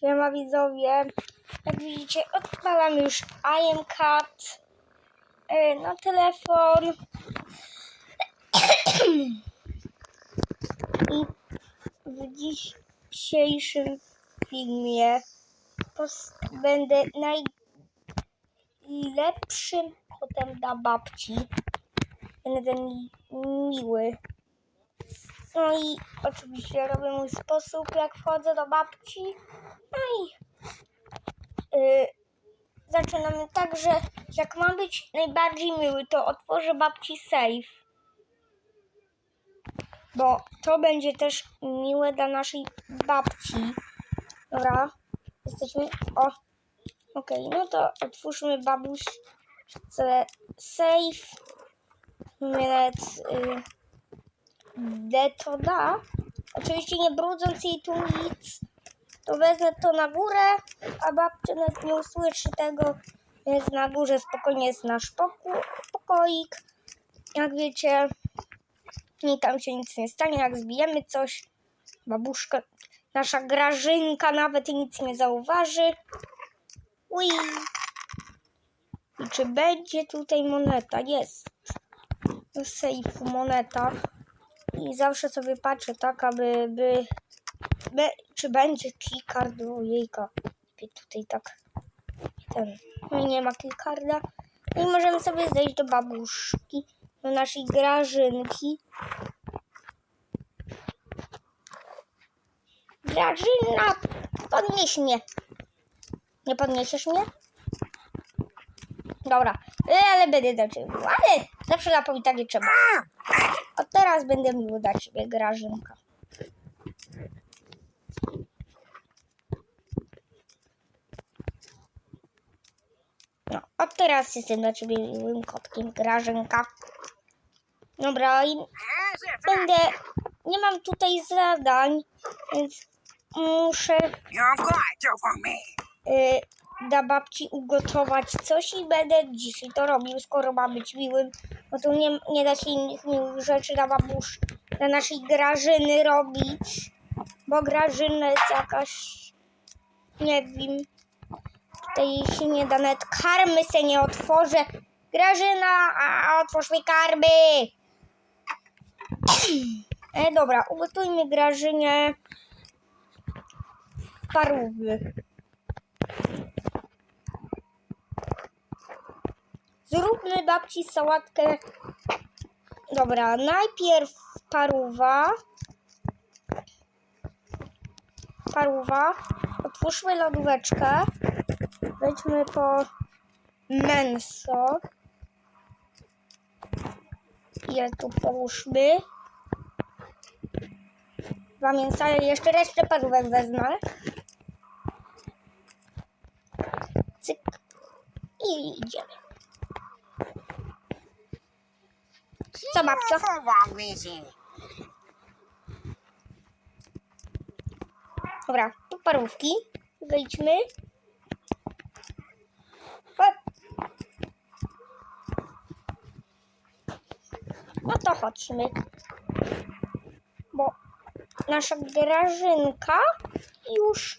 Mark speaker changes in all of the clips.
Speaker 1: Siema widzowie. Jak widzicie, odpalam już IMCAT e, na telefon. I w dzisiejszym filmie będę najlepszym kotem dla babci. Będę mi miły. No i oczywiście robię mój sposób, jak wchodzę do babci. No i yy, zaczynamy tak, że jak mam być najbardziej miły, to otworzę babci safe. Bo to będzie też miłe dla naszej babci. Dobra, jesteśmy. O, okej, no to otwórzmy babuszce safe. Numer y, D to da. Oczywiście nie brudząc jej tu nic, to wezmę to na górę, a babcia nawet nie usłyszy tego, więc na górze spokojnie jest nasz pokój, pokoik. Jak wiecie, i tam się nic nie stanie, jak zbijemy coś. Babuszka, nasza grażynka nawet nic nie zauważy. Ui. I czy będzie tutaj moneta? Jest. W sejfu moneta. I zawsze sobie patrzę tak, aby by, by czy będzie keycard o jejka. Tutaj tak ten. No i nie ma keycarda. I możemy sobie zejść do babuszki, do naszej grażynki. Grażyna, podnieś mnie. Nie podniesiesz mnie? Dobra, ale będę do ciebie. Ale zawsze na powitanie trzeba. A teraz będę miły dla ciebie, Grażynka. No, od teraz jestem dla ciebie miłym kotkiem, Grażynka. Dobra, i będę... Nie mam tutaj zadań, więc muszę
Speaker 2: You're going to for me.
Speaker 1: y, dla babci ugotować coś i będę dzisiaj to robił, skoro ma być miłym. Bo tu nie, nie da się innych miłych rzeczy dla babusz, dla naszej Grażyny robić. Bo Grażyna jest jakaś, nie wiem, tutaj się nie da, nawet karmy se nie otworzę. Grażyna, a otwórz mi karmy! E, dobra, ugotujmy Grażynie parówy. Zróbmy babci sałatkę. Dobra, najpierw paruwa. Paruwa. Otwórzmy lodóweczkę. Wejdźmy po mięso. Je tu połóżmy. Dwa mięsa, jeszcze resztę parówek wezmę. Cyk. I idziemy. Co babcio? Dobra, tu parówki. Wejdźmy. Hop. No to chodźmy. Bo nasza grażynka już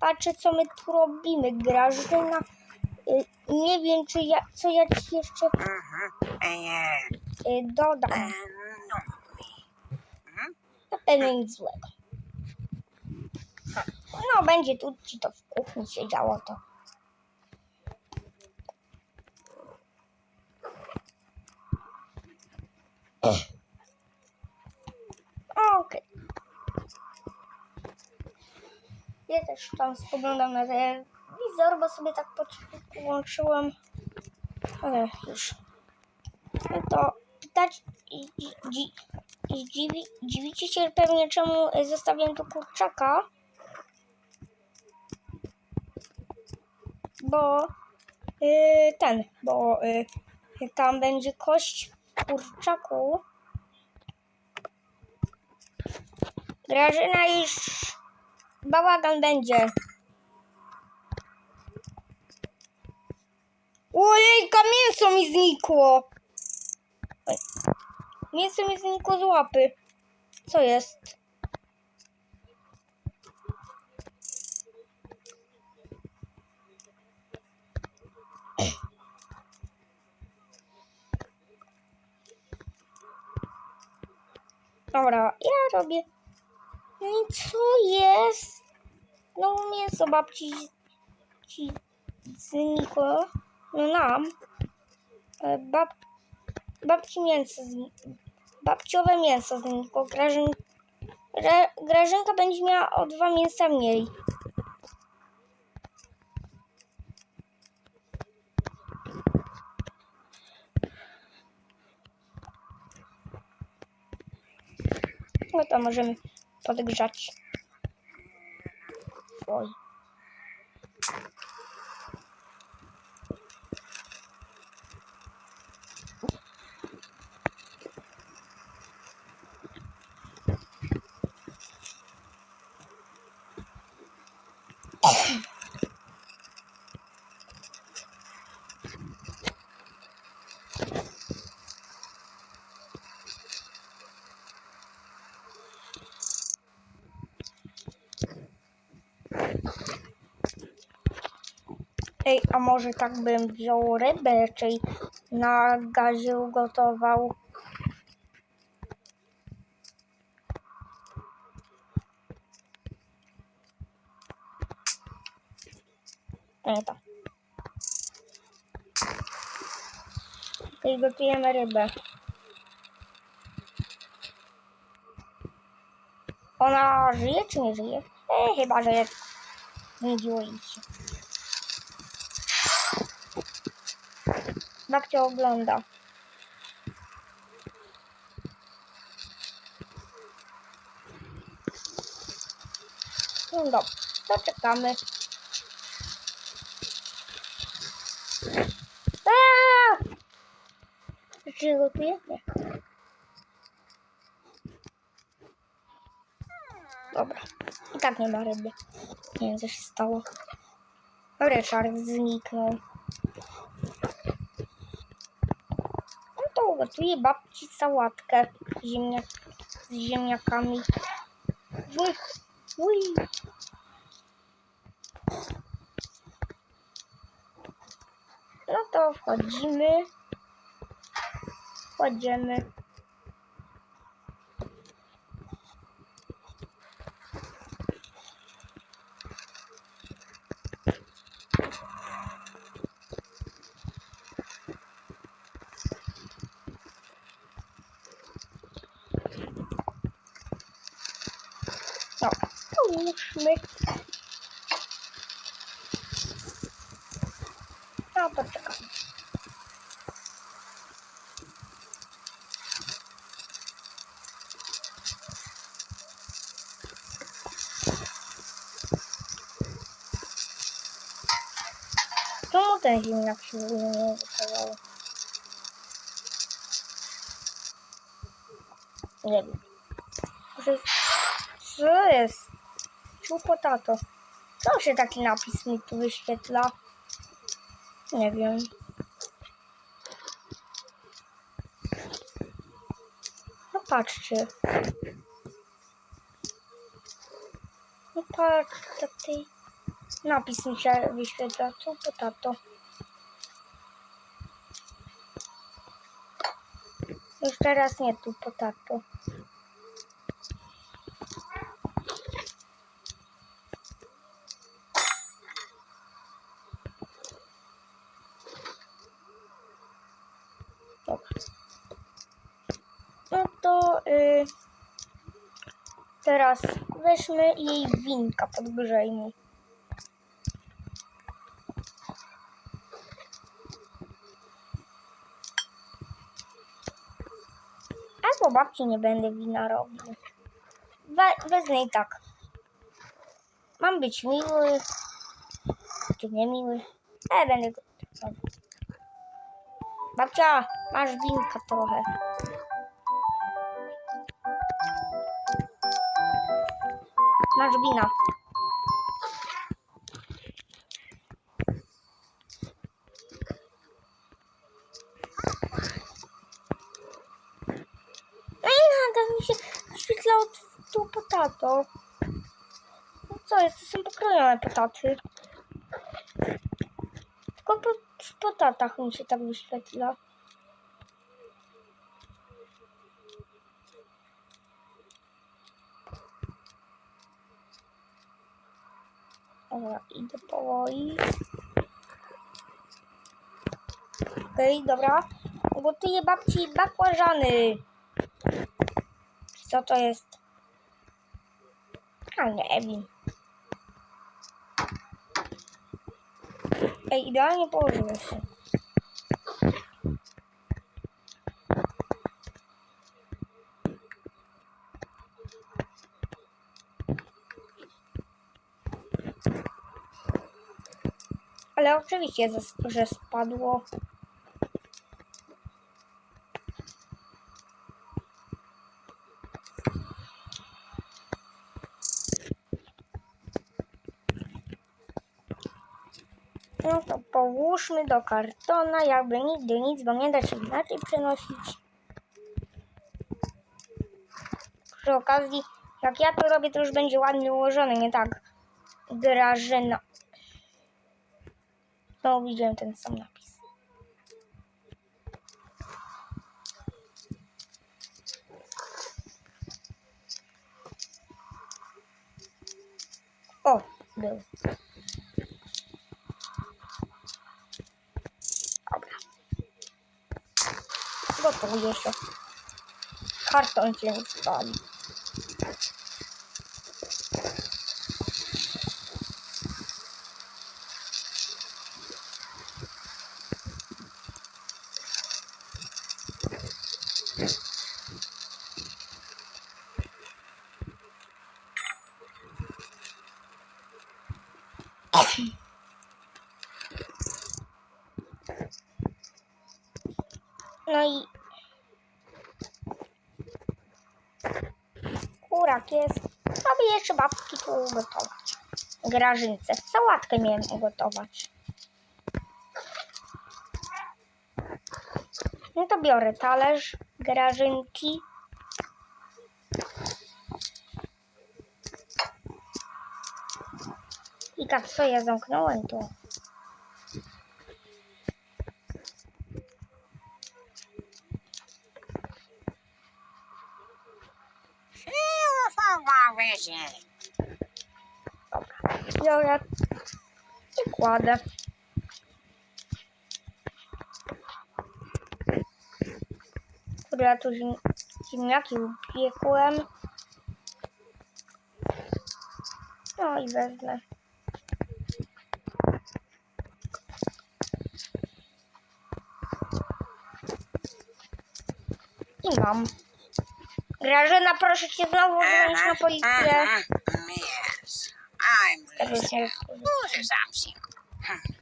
Speaker 1: patrzy co my tu robimy. Grażyna. y, Nie wiem, czy ja, co ja ci jeszcze.
Speaker 2: And,
Speaker 1: y, dodam.
Speaker 2: and no.
Speaker 1: Na pewno nic złego. No, będzie tu ci to w kuchni się działo to. Okej. Ja też tam spoglądam na telewizor, bo sobie tak po włączyłem. Ale już. No to pytać i, i, i, i dziwi, dziwicie się pewnie czemu zostawiam tu kurczaka. Bo y, ten, bo y, tam będzie kość w kurczaku. Grażyna już bałagan będzie. Ojejka, mięso mi znikło. Oj. Mięso mi znikło z łapy. Co jest? Dobra, ja robię. No i co jest? No mięso babci ci znikło. No nam. E, Bab babci mięso znikło. Babciowe mięso znikło. Grażyn, Gra, Grażynka będzie miała o dwa mięsa mniej. No to możemy podgrzać. Oj. Ej, a może tak bym wziął rybę, czyli na gazie ugotował? Nie to. Okej, gotujemy rybę. Ona żyje czy nie żyje? E, chyba żyje. Znudziło jej się. Babcia ogląda. No dobrze, to czekamy. Czy gotuje? Nie. Dobra. I tak nie ma ryby. Nie wiem, co się stało. Ryszard zniknął. To ugotuję babci sałatkę ziemnia, z ziemniakami. Wuj, wuj. No to wchodzimy. Wchodzimy. No, połóżmy. No to czekam. Czemu ten się w ogóle nie wiem. Co jest? Czemu potato? Co się taki napis mi tu wyświetla? Nie wiem. No patrzcie. No patrz, taki napis mi się wyświetla. Tu potato. Już teraz nie tu potato. Dobra. No to y, teraz weźmy jej winka, podgrzejmy. Albo babci nie będę wina robił. We, wezmę i tak. Mam być miły, czy niemiły? E, będę go. Babcia, masz winka trochę. Masz wina. No wyświetlało tu potato. No co jest, to są pokrojone potaty. Tylko po, w potatach mi się tak wyświetla. Dobra, idę powoli. Okej, dobra. Gotuję babci bakłażany. Co to jest? A nie wiem. Ej, idealnie położyłem się. Ale oczywiście, że- spadło. No to połóżmy do kartona, jakby nigdy nic, bo nie da się inaczej przenosić. Przy okazji, jak ja to robię, to już będzie ładnie ułożone, nie tak Grażyna. No, widziałem ten sam napis. O, był. Dobra. Gotuję się. Karton się nie spali. No i kurak jest. Aby jeszcze babki tu ugotować. Grażynce. Sałatkę miałem ugotować. No to biorę talerz, grażynki. I tak co ja zamknąłem tu. Dobra. Biorę i kładę. Kurde, ja tu ziem, ziemniaki upiekłem. No i wezmę. I mam. Grażyna, proszę cię znowu dzwonić na policję.
Speaker 2: Uh-huh. Yes. I'm
Speaker 1: Tak
Speaker 2: something? Huh?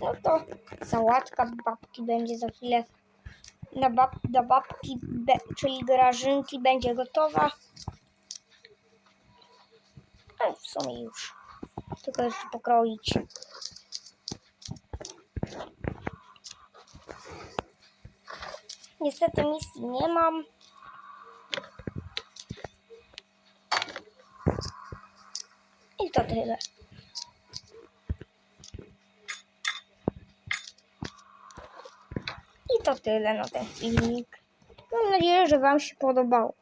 Speaker 1: No to sałatka babki będzie za chwilę. Na bab, dla babki, be, czyli grażynki, będzie gotowa. No w sumie już. Tylko jeszcze pokroić. Niestety misji nie mam. I to tyle. To tyle na ten filmik. Mam nadzieję, że Wam się podobało.